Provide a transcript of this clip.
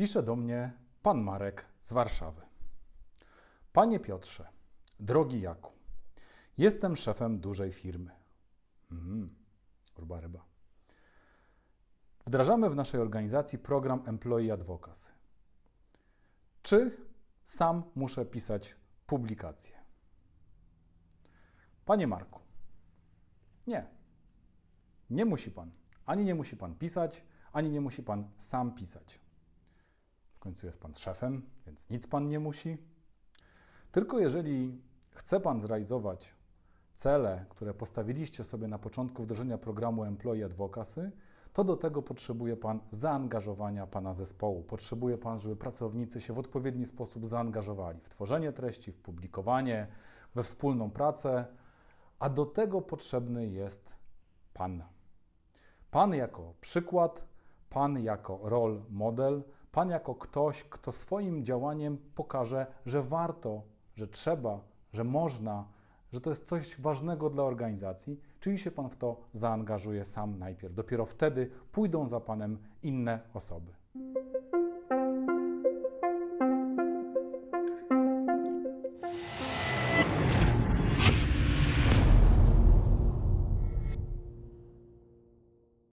Pisze do mnie pan Marek z Warszawy. Panie Piotrze, drogi Jaku, jestem szefem dużej firmy. Mm, gruba ryba. Wdrażamy w naszej organizacji program Employee Advocacy. Czy sam muszę pisać publikacje? Panie Marku, nie. Nie musi pan. Ani nie musi pan pisać, ani nie musi pan sam pisać. W końcu jest pan szefem, więc nic pan nie musi. Tylko jeżeli chce pan zrealizować cele, które postawiliście sobie na początku wdrożenia programu Employee Advocacy, to do tego potrzebuje Pan zaangażowania Pana zespołu. Potrzebuje Pan, żeby pracownicy się w odpowiedni sposób zaangażowali w tworzenie treści, w publikowanie, we wspólną pracę, a do tego potrzebny jest Pan. Pan jako przykład, Pan jako role model, Pan jako ktoś, kto swoim działaniem pokaże, że warto, że trzeba, że można, że to jest coś ważnego dla organizacji, czyli się Pan w to zaangażuje sam najpierw. Dopiero wtedy pójdą za Panem inne osoby.